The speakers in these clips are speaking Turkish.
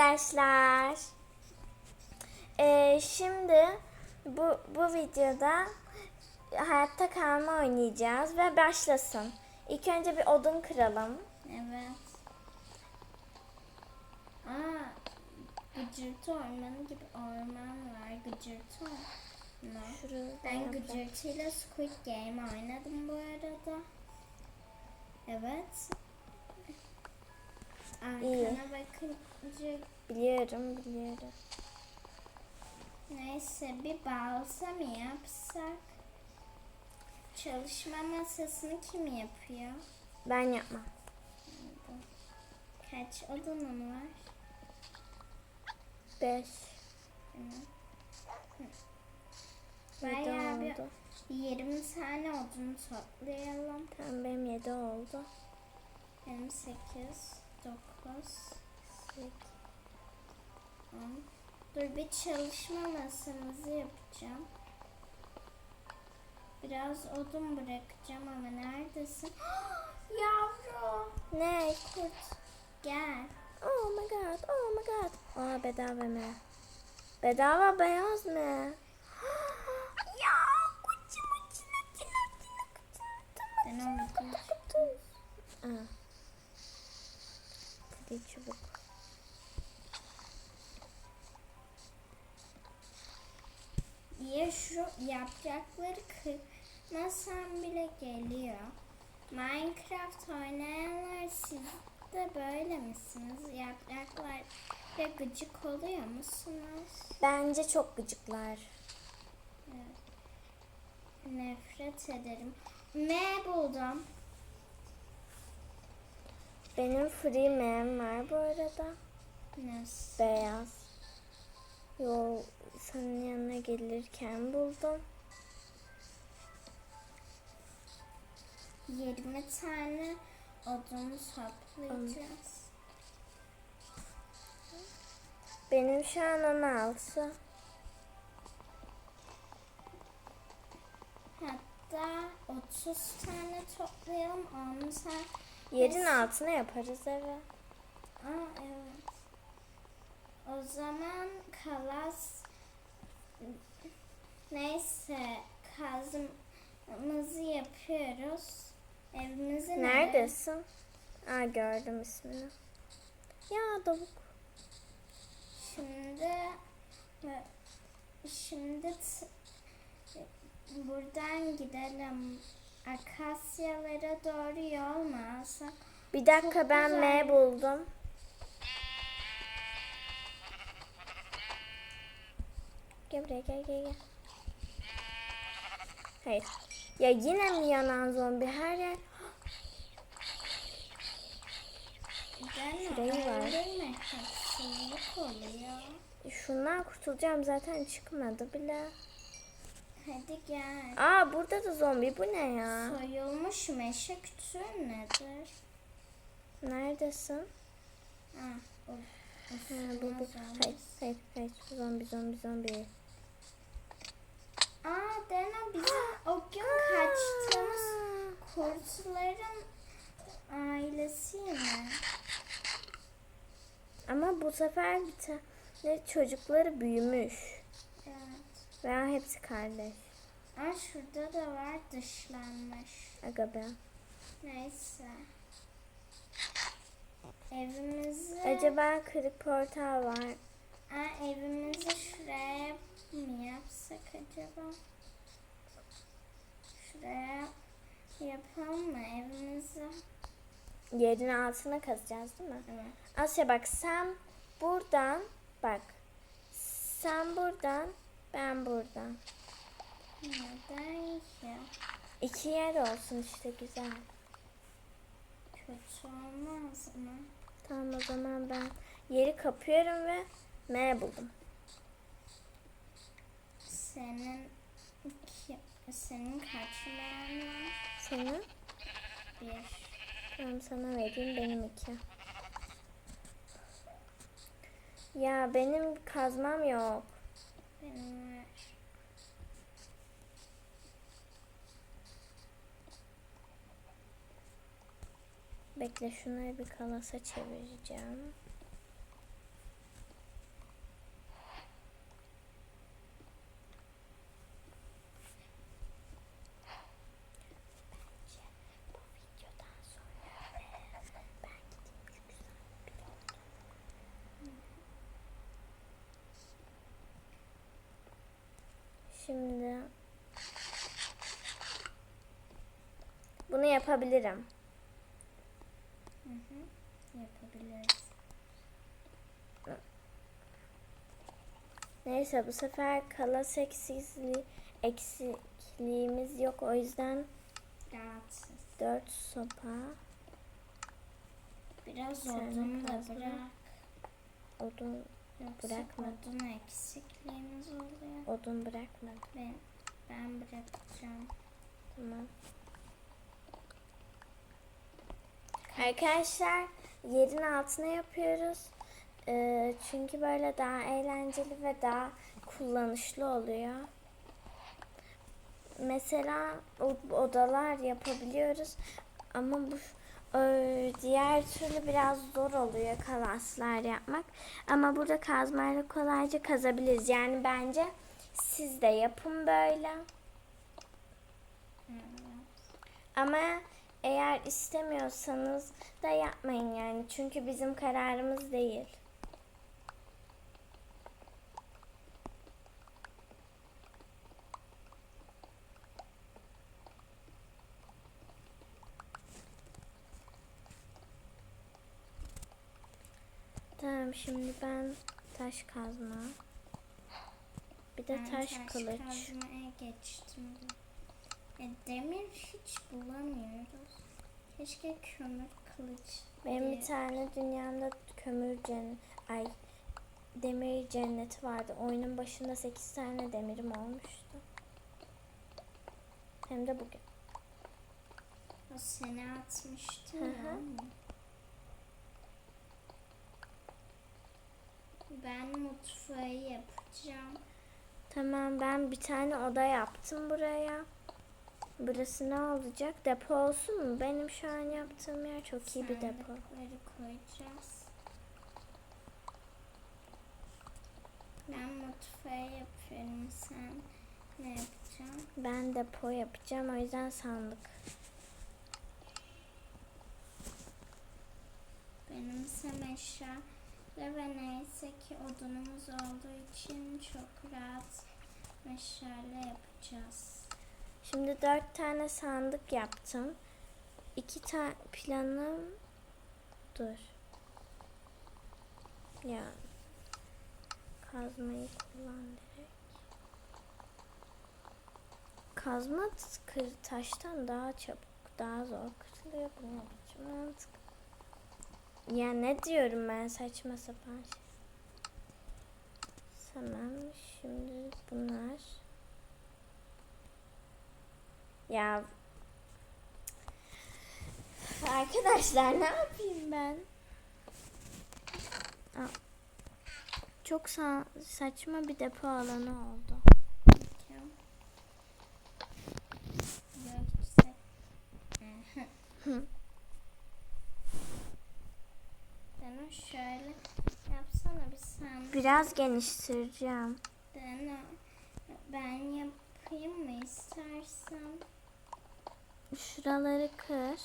arkadaşlar. Ee, şimdi bu, bu videoda hayatta kalma oynayacağız ve başlasın. İlk önce bir odun kıralım. Evet. Aa, gıcırtı ormanı gibi orman var. Gıcırtı ormanı. Şurada Ben gıcırtıyla Squid Game oynadım bu arada. Evet. İyi. Arkana bakınca Biliyorum, biliyorum. neyse bir balsa mı yapsak? Çalışma masasını kim yapıyor? Ben yapmam. Kaç odunun var? Beş. Yedi Bayağı bir oldu. 20 tane odun toplayalım. Tamam benim yedi oldu. Benim 8, 9, Sekiz. 10. Dur bir çalışma masamızı yapacağım. Biraz odun bırakacağım ama neredesin? Yavru. Ne? Kurt. Gel. Oh my god, oh my god. Aa bedava mı? Bedava beyaz mı? Yaprakları kırmasam bile geliyor. Minecraft oynayanlar siz de böyle misiniz? Yapraklar ve gıcık oluyor musunuz? Bence çok gıcıklar. Nefret ederim. Ne buldum? Benim free man var bu arada. Nasıl? Beyaz. Yol senin yanına gelirken buldum. 20 tane odun toplayacağız. Benim şu an 16. Hatta 30 tane toplayalım. 10 tane. Yerin altına yaparız eve. Aa evet. O zaman kalas neyse kazımızı yapıyoruz. Evimizi nerede? Neredesin? Aa gördüm ismini. Ya tavuk. Şimdi şimdi t- buradan gidelim. Akasyalara doğru yol mu alsak? Bir dakika Çok ben güzel. M buldum. Gel buraya gel gel gel. Hayır. Ya yine mi yanan zombi her yer? Şurayı var. oluyor. Şundan kurtulacağım zaten çıkmadı bile. Hadi gel. Aa burada da zombi bu ne ya? Soyulmuş meşe kütüğü nedir? Neredesin? Ha, o, o Ha, bu bu. sığmaz Hayır hayır hayır. Zombi zombi zombi. Aa Dena bizim o gün kaçtığımız kurtların ailesi yine. Ama bu sefer bir tane çocukları büyümüş. Evet. Veya hepsi kardeş. Aa şurada da var dışlanmış. Aga be. Neyse. Evimizi... Acaba kırık portal var. Aa, evimizi şuraya mı yapsak acaba? Şuraya yapalım mı evimizi? Yerin altına kazacağız değil mi? Evet. Asya bak sen buradan bak. Sen buradan ben buradan. Neden ki? İki yer olsun işte güzel. Kötü olmaz mı? Tamam o zaman ben yeri kapıyorum ve M buldum. Senin senin kaç liran var? Senin? Bir. Tamam sana vereyim benim iki. Ya benim kazmam yok. Benim var. Bekle şunları bir kalasa çevireceğim. Şimdi bunu yapabilirim. Hı hı. Yapabiliriz. Neyse bu sefer kalas eksikliği, eksikliğimiz yok. O yüzden Rahatsız. 4 sopa, Biraz odun da bırak. odun, Yoksa Bırakma. odun eksikliğimiz oluyor. odun bırakmadım. Ben, ben bırakacağım. Tamam. Arkadaşlar yerin altına yapıyoruz. Ee, çünkü böyle daha eğlenceli ve daha kullanışlı oluyor. Mesela odalar yapabiliyoruz ama bu e, diğer türlü biraz zor oluyor kalaslar yapmak. Ama burada kazmayla kolayca kazabiliriz. Yani bence siz de yapın böyle. Ama eğer istemiyorsanız da yapmayın yani. Çünkü bizim kararımız değil. Tamam şimdi ben taş kazma. Bir de Ben taş kılıç. kazmaya geçtim. E, demir hiç bulamıyoruz. Keşke kömür kılıç. Benim diye- bir tane dünyamda kömür cennet, ay demir cenneti vardı. Oyunun başında 8 tane demirim olmuştu. Hem de bugün. O seni atmıştı Hı ya. hı. Ben mutfağı yapacağım. Tamam ben bir tane oda yaptım buraya. Burası ne olacak? Depo olsun mu? Benim şu an yaptığım yer çok iyi bir depo. Koyacağız. Ben mutfağı yapıyorum. Sen ne yapacaksın? Ben depo yapacağım o yüzden sandık. Benim semeşa ve neyse ki odunumuz olduğu için çok rahat meşale yapacağız. Şimdi dört tane sandık yaptım. İki tane planım dur. Ya kazmayı kullan direkt. Kazma kır taştan daha çabuk, daha zor kırılıyor. Bu mantık? Ya ne diyorum ben saçma sapan şey. Tamam şimdi bunlar. Ya arkadaşlar ne yapayım ben? Aa, Çok sa- saçma bir depo alanı oldu. Deno şöyle yapsana bir sen. Biraz geniştireceğim. Deno ben yapayım mı istersen? Şuraları kır.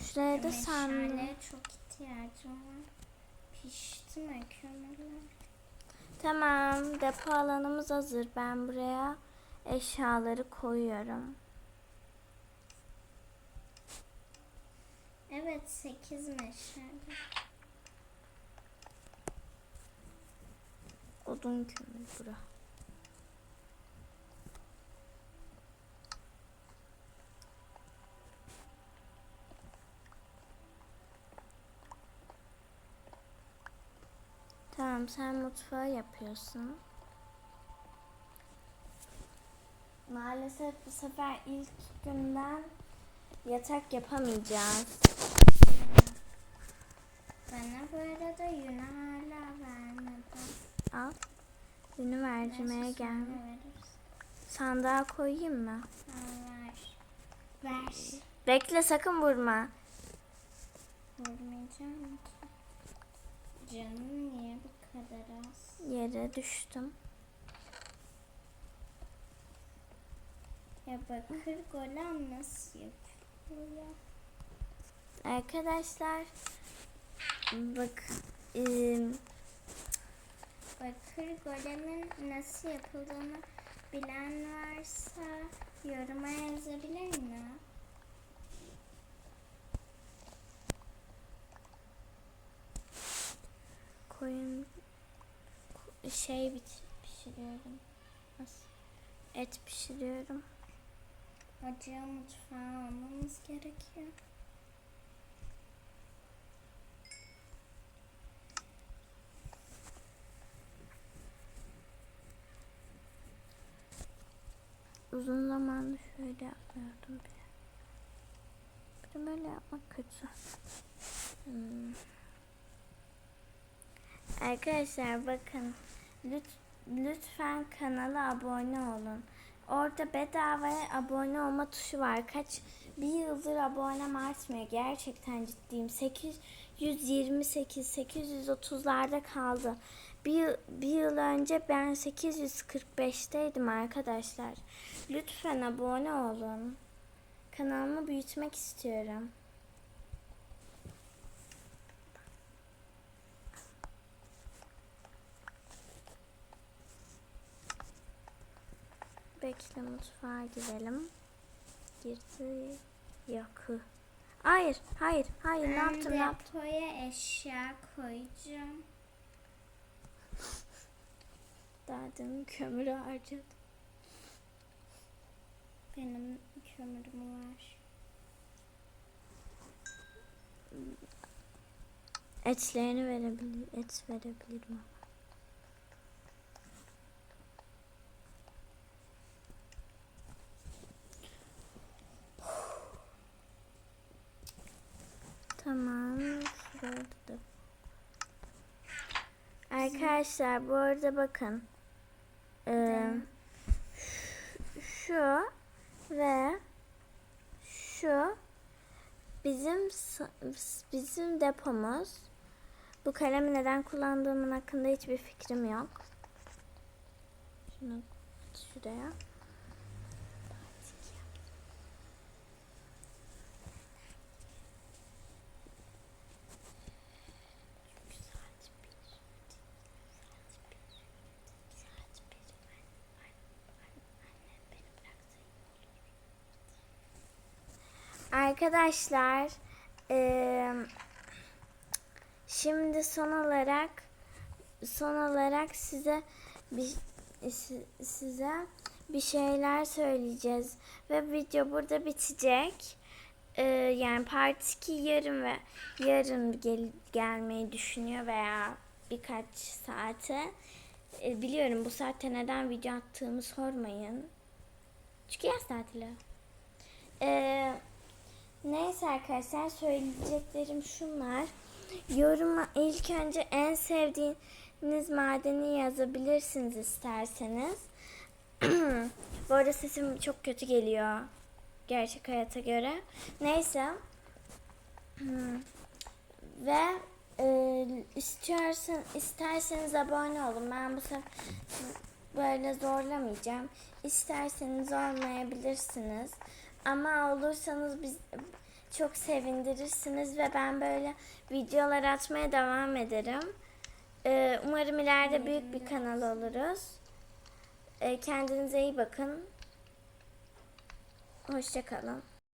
Şuraya da sandım. Çok ihtiyacım var. Pişti mi kömürler? Tamam depo alanımız hazır. Ben buraya eşyaları koyuyorum. Evet 8 meşale. Odun kömür bura. Tamam sen mutfağı yapıyorsun. Maalesef bu sefer ilk günden yatak yapamayacağız. Bana bu arada yünü hala vermedi. Al. Günü vercimeye gel. Sandığa koyayım mı? Ver. Ver. Bekle sakın vurma. Vurmayacağım ki. Canım niye bu kadar az? Yere düştüm. Ya bakır golem nasıl yapıyor ya? Arkadaşlar bak eee, Bakır golemin nasıl yapıldığını Bilen varsa yoruma yazabilir mi? Koyun şey pişiriyorum. Nasıl? Et pişiriyorum. Acıya mutfağa almamız gerekiyor. Uzun zamandır şöyle yapmıyordum bile. Bir böyle yapmak kötü. Hmm. Arkadaşlar bakın lüt- lütfen kanala abone olun. Orada bedavaya abone olma tuşu var. Kaç bir yıldır abonem artmıyor. Gerçekten ciddiyim. 828 830'larda kaldı. Bir, bir yıl önce ben 845'teydim arkadaşlar. Lütfen abone olun. Kanalımı büyütmek istiyorum. Bekle mutfağa girelim. Girdi. Yok. Hayır, hayır, hayır. ne Ben yaptım, ne yaptım? eşya koyacağım. Daha demin kömürü harcadım. Benim kömürüm var. Etlerini verebilir, et verebilirim ama. Tamam. Şurada da. Arkadaşlar bu arada bakın. Ee, şu ve şu bizim bizim depomuz. Bu kalemi neden kullandığımın hakkında hiçbir fikrim yok. Şunu şuraya. Arkadaşlar eee, şimdi son olarak son olarak size bir si- size bir şeyler söyleyeceğiz ve video burada bitecek. Eee, yani part 2 yarın ve yarın gel, gelmeyi düşünüyor veya birkaç saate. E, biliyorum bu saatte neden video attığımı sormayın. Çünkü yaz tatili. Eee Neyse arkadaşlar söyleyeceklerim şunlar. Yoruma ilk önce en sevdiğiniz madeni yazabilirsiniz isterseniz. Bu arada sesim çok kötü geliyor. Gerçek hayata göre. Neyse. Ve e, istiyorsan, isterseniz abone olun. Ben bu sefer böyle zorlamayacağım. İsterseniz olmayabilirsiniz. Ama olursanız biz çok sevindirirsiniz ve ben böyle videolar atmaya devam ederim. Ee, umarım ileride büyük bir kanal oluruz. Ee, kendinize iyi bakın. Hoşçakalın.